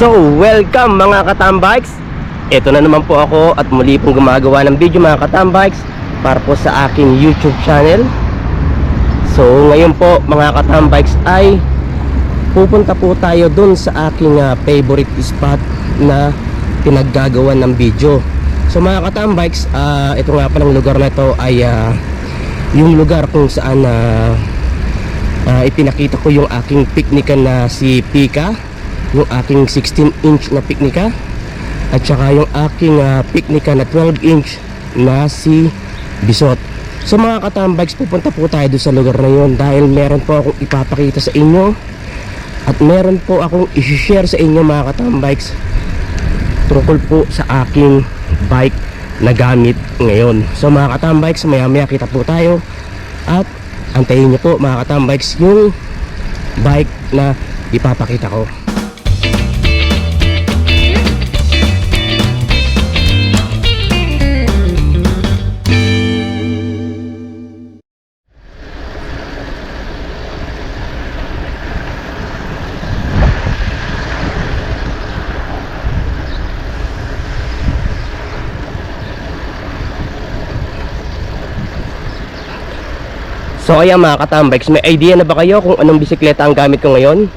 So, welcome mga katambikes! Ito na naman po ako at muli pong gumagawa ng video mga katambikes Para po sa aking YouTube channel. So, ngayon po mga katambikes ay Pupunta po tayo dun sa aking ah, favorite spot na pinaggagawa ng video. So mga katambikes, ah, ito nga palang lugar na ito ay ah, Yung lugar kung saan na Ah, ipinakita ko yung aking piknika na si Pika yung aking 16 inch na piknika. At saka yung aking ah, piknika na 12 inch na si Bisot. So mga katambags pupunta po tayo doon sa lugar na yun dahil meron po akong ipapakita sa inyo. At meron po akong isi-share sa inyo mga katambags tungkol po sa aking bike na gamit ngayon. So mga katambags maya maya kita po tayo. At antayin niyo po mga katambikes yung bike na ipapakita ko So ayan mga katambikes, may idea na ba kayo kung anong bisikleta ang gamit ko ngayon?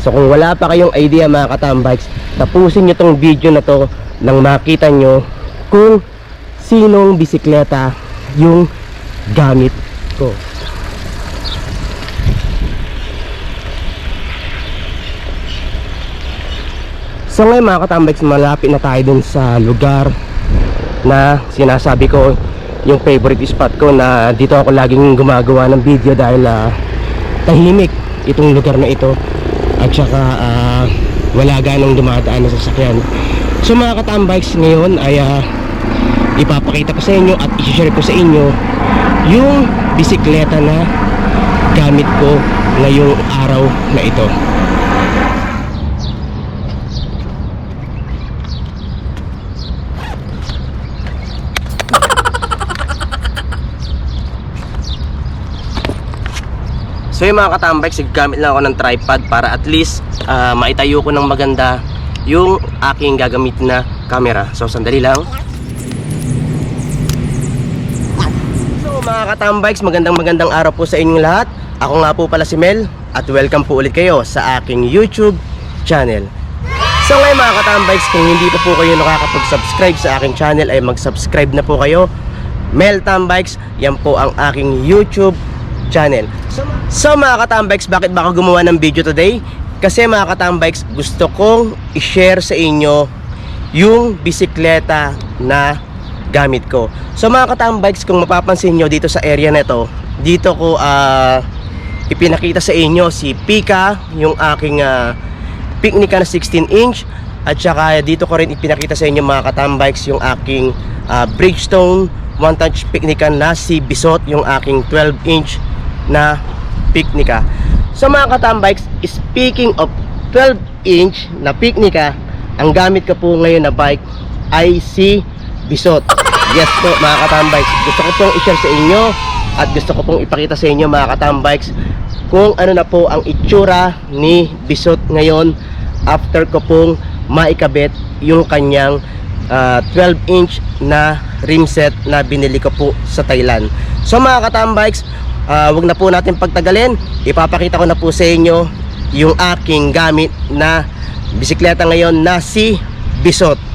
So kung wala pa kayong idea mga katambikes, tapusin nyo tong video na to nang makita nyo kung sinong bisikleta yung gamit ko. So ngayon mga katambikes, malapit na tayo dun sa lugar na sinasabi ko yung favorite spot ko na dito ako laging gumagawa ng video dahil ah, tahimik itong lugar na ito. At saka ah, wala ganong dumadaan na sasakyan. So mga katambikes ngayon ay ah, ipapakita ko sa inyo at i-share ko sa inyo yung bisikleta na gamit ko ngayong araw na ito So yung mga katambikes, gamit lang ako ng tripod para at least ah, maitayo ko ng maganda yung aking gagamitin na camera. So sandali lang. So mga katambikes, magandang magandang araw po sa inyong lahat. Ako nga po pala si Mel at welcome po ulit kayo sa aking YouTube channel. So ngayon mga katambikes, kung hindi pa po kayo nakakapag-subscribe sa aking channel ay mag-subscribe na po kayo. Mel Tambikes, yan po ang aking YouTube channel. So, so mga katambikes, bakit ba ako gumawa ng video today? Kasi mga katambikes, gusto kong i-share sa inyo yung bisikleta na gamit ko. So mga katambikes, kung mapapansin nyo dito sa area na ito, dito ko ah, ipinakita sa inyo si Pika, yung aking ah, picnica na 16 inch at saka dito ko rin ipinakita sa inyo mga katambikes yung aking ah, Bridgestone one touch picnica na si Bisot yung aking 12 inch na picnica so mga katambikes speaking of 12 inch na picnica ang gamit ko po ngayon na bike ay si Bisot. Yes po mga katambikes gusto ko pong i-share sa inyo at gusto ko pong ipakita sa inyo mga katambikes kung ano na po ang itsura ni Bisot ngayon after ko pong maikabit yung kanyang ah, 12 inch na rim set na binili ko po sa Thailand. So mga katambikes, ah, wag na po natin pagtagalin. Ipapakita ko na po sa inyo yung aking gamit na bisikleta ngayon na si Bisot.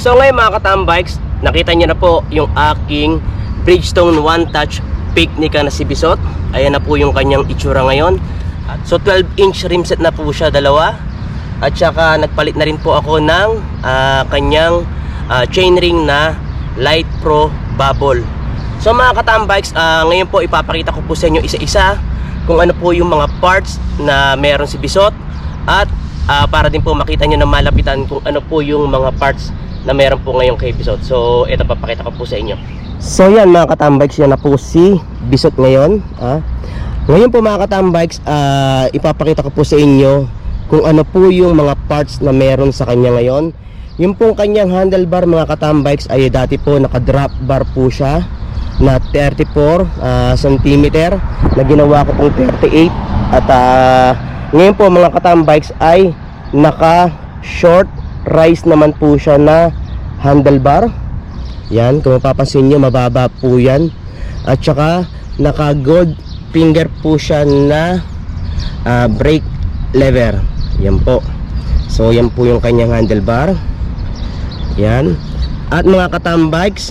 So ngayon mga katambikes, nakita niyo na po yung aking Bridgestone One Touch Picnica na si Bisot. Ayan na po yung kanyang itsura ngayon. So 12 inch rim set na po siya, dalawa. At saka nagpalit na rin po ako ng ah, kanyang ah, chainring na Light Pro Bubble. So mga katambikes, ah, ngayon po ipapakita ko po sa inyo isa-isa kung ano po yung mga parts na meron si Bisot at ah, para din po makita nyo na malapitan kung ano po yung mga parts na meron po ngayong kay Bisot. So ito papakita ko po sa inyo. So yan mga katambikes, yan na po si Bisot ngayon. Ah. Ngayon po mga katambikes, ah, ipapakita ko po sa inyo kung ano po yung mga parts na meron sa kanya ngayon. Yung pong kanyang handlebar mga katambikes ay dati po naka-drop bar po siya na 34 ah, cm na ginawa ko pong 38 at ah, ngayon po mga katambikes ay naka short rise naman po siya na handlebar. Yan kung mapapansin nyo mababa po yan. At saka naka gold finger po siya na ah, brake lever. Yan po. So yan po yung kanyang handlebar. Yan. At mga katambikes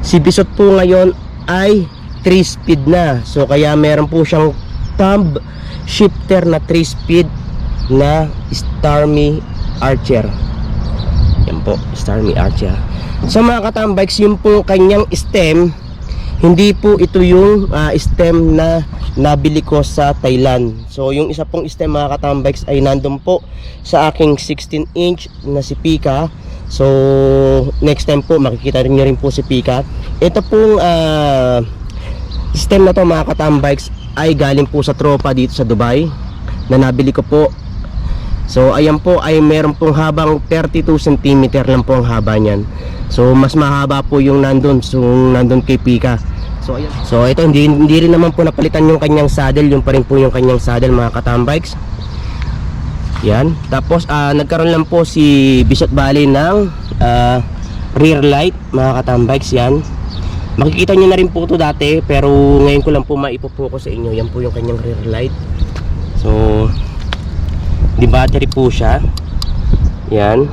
Si Bisot po ngayon ay 3 speed na. So kaya meron po siyang thumb shifter na 3 speed na Starmy Archer. Yan po, Starmy Archer. Sa mga katambikes, yung po kanyang stem, hindi po ito yung ah, stem na nabili ko sa Thailand. So yung isa pong stem mga katambikes ay nandun po sa aking 16 inch na si Pika. So next time po makikita rin nyo rin po si Pika. Ito pong ah, stem na to mga katambikes ay galing po sa tropa dito sa Dubai na nabili ko po. So ayan po ay meron pong habang 32 cm lang po ang haba niyan. So mas mahaba po yung nandun, so nandun kay Pika. So ayan. So ito hindi hindi rin naman po napalitan yung kanyang saddle, yung pa rin po yung kanyang saddle mga katambikes. Yan. Tapos ah, nagkaroon lang po si Bisot Valley ng ah, rear light mga katambikes yan. Makikita nyo na rin po ito dati pero ngayon ko lang po maipopokus sa inyo. Yan po yung kanyang rear light. So di battery po siya. Yan.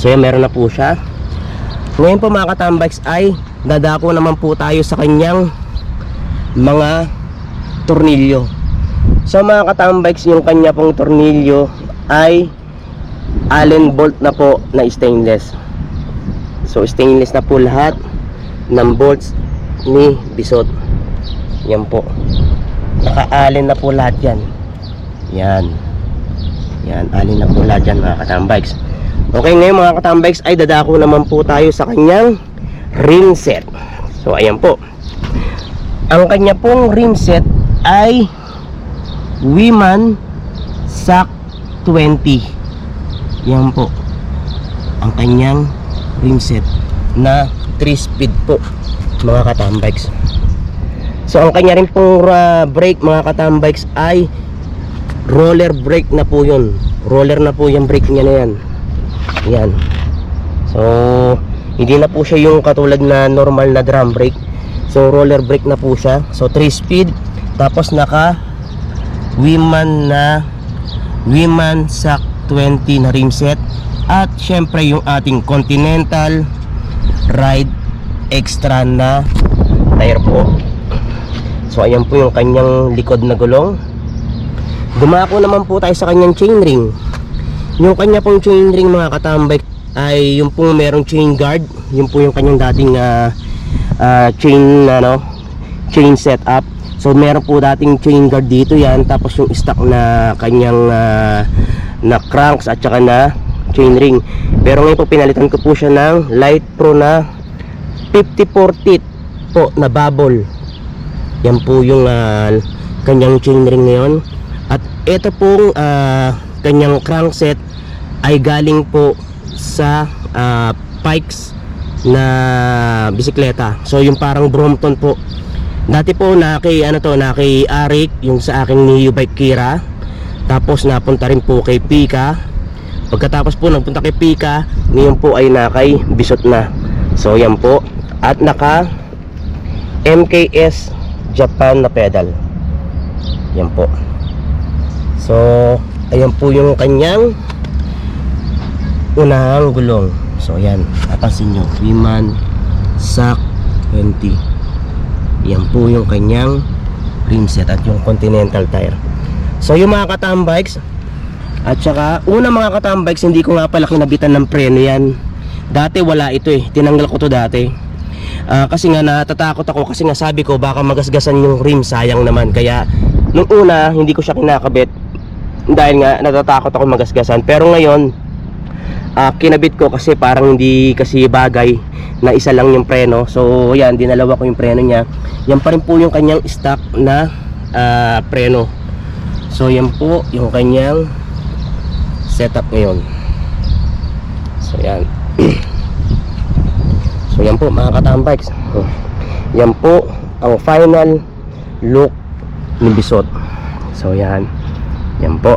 So yan meron na po siya. Ngayon po mga katambikes ay dadako naman po tayo sa kanyang mga tornilyo. So mga katambikes yung kanya pong tornilyo ay Allen bolt na po na stainless. So stainless na po lahat ng bolts ni Bisot. Yan po. Naka-allen na po lahat yan. Yan. Yan, allen na po lahat yan mga katambikes. Okay, ngayon mga katambikes ay dadako naman po tayo sa kanyang rim set. So ayan po. Ang kanya pong rim set ay Wiman SAC 20. Yan po. Ang kanyang rim set na 3 speed po mga katambikes. So ang kanya rin pong uh, brake mga katambikes ay roller brake na po yun. Roller na po yung brake niya na yan. Yan. So hindi na po siya yung katulad na normal na drum brake. So roller brake na po siya. So 3 speed tapos naka Wiman na Wiman SAC 20 na rim set at syempre yung ating Continental Ride Extra na tire po. So ayan po yung kanyang likod na gulong. Dumako naman po tayo sa kanyang chainring. Yung kanya pong chainring mga katambay ay yung pong merong chain guard. Yung po yung kanyang dating ah, ah, chain ano, chain setup. So meron po dating chain guard dito yan tapos yung stock na kanyang ah, na cranks at saka na chain ring. Pero ngayon po pinalitan ko po siya ng Light Pro na 54 teeth po na bubble. Yan po yung ah, kanyang chain ring ngayon. At ito pong ah, kanyang crankset ay galing po sa ah, Pikes na bisikleta. So yung parang Brompton po. Dati po na kay ano to, na kay Arik yung sa aking Neo Bike Kira. Tapos napunta rin po kay Pika. Pagkatapos po nagpunta kay Pika, ngayon po ay na kay Bisot na. So yan po. At naka MKS Japan na pedal. Yan po. So, ayan po yung kanyang unahang gulong. So yan, napansin nyo, Freeman SAC 20. Yan po yung kanyang rim set at yung Continental tire. So yung mga katambikes, at saka una mga katambikes, hindi ko nga pala kinabitan ng preno yan. Dati wala ito eh, tinanggal ko to dati. Ah, kasi nga natatakot ako kasi nga sabi ko baka magasgasan yung rim sayang naman kaya nung una hindi ko siya kinakabit dahil nga natatakot ako magasgasan. Pero ngayon ah, kinabit ko kasi parang hindi kasi bagay na isa lang yung preno. So yan dinalawa ko yung preno niya. Yan pa rin po yung kanyang stock na ah, preno. So yan po yung kanyang setup ngayon. So yan. So yan po mga katambikes Oh, yan po ang final look ni Bisot. So yan yan po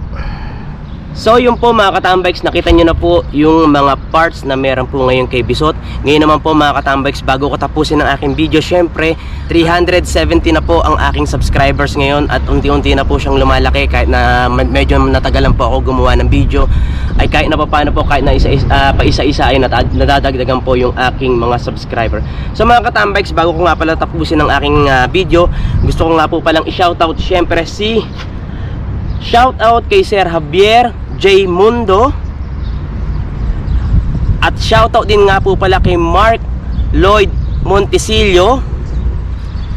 So yun po mga katambikes, nakita nyo na po yung mga parts na meron po ngayon kay Bisot. Ngayon naman po mga katambikes, bago ko tapusin ang aking video, syempre 370 na po ang aking subscribers ngayon at unti-unti na po siyang lumalaki kahit na med- medyo natagalan po ako gumawa ng video ay kahit na paano po kahit na isa, uh, pa isa-isa ay nadadagdagan po yung aking mga subscriber. So mga katambikes, bago ko nga pala tapusin ang aking ah, video, gusto ko nga po palang i-shoutout syempre si Shout out kay Sir Javier J. Mundo. At shout out din nga po pala kay Mark Lloyd Montesilio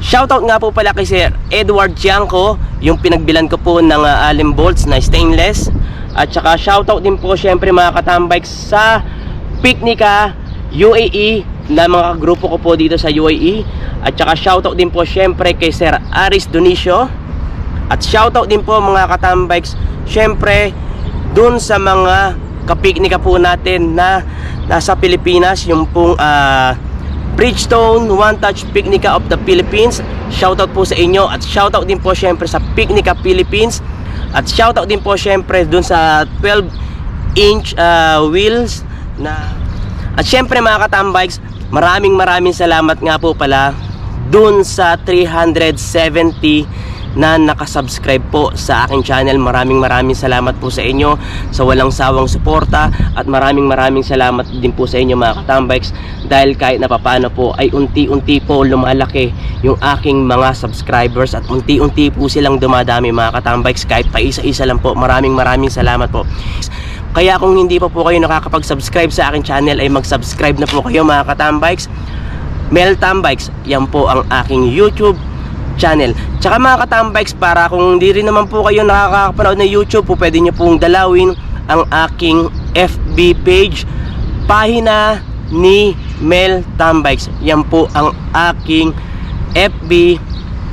Shout out nga po pala kay Sir Edward Tiangco Yung pinagbilan ko po ng uh, allen bolts na stainless. At saka shout out din po syempre mga katambikes sa Picnica UAE na mga grupo ko po dito sa UAE At saka shout out din po syempre kay Sir Aris Donicio at shoutout din po mga katambikes Syempre dun sa mga kapiknika po natin na nasa Pilipinas Yung pong ah, Bridgestone One Touch Picnica of the Philippines. Shoutout po sa inyo. At shoutout din po syempre sa Picnica Philippines. At shoutout din po syempre dun sa 12 inch ah, wheels na At syempre mga katambikes Maraming maraming salamat nga po pala dun sa 370 na nakasubscribe po sa aking channel. Maraming maraming salamat po sa inyo sa walang sawang suporta at maraming maraming salamat din po sa inyo mga katambikes dahil kahit na papano po ay unti-unti po lumalaki yung aking mga subscribers at unti-unti po silang dumadami mga katambikes kahit pa isa-isa lang po. Maraming maraming salamat po. Kaya kung hindi pa po kayo nakakapag-subscribe sa aking channel ay mag-subscribe na po kayo mga katambikes. Mel Tambikes, yan po ang aking YouTube channel. Tsaka mga katambikes, para kung hindi rin naman po kayo nakakapanood ng YouTube, po pwede nyo pong dalawin ang aking FB page, pahina ni Mel Tambikes. Yan po ang aking FB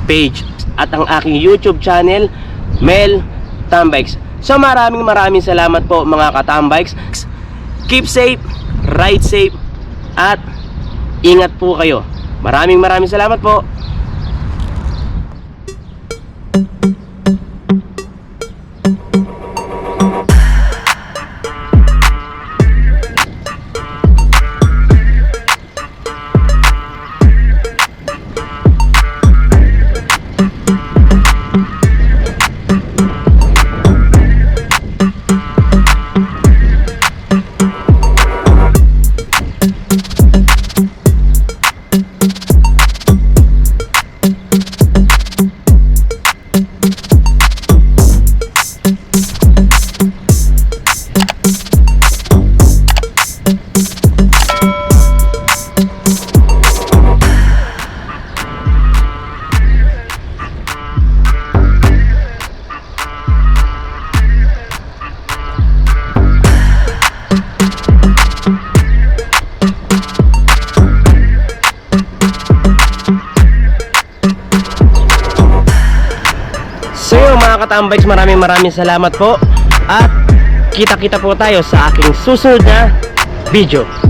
page at ang aking YouTube channel, Mel Tambikes. So maraming maraming salamat po mga katambikes. Keep safe, ride safe, at ingat po kayo. Maraming maraming salamat po. thank you katambikes, maraming maraming salamat po. At kita-kita po tayo sa aking susunod na video.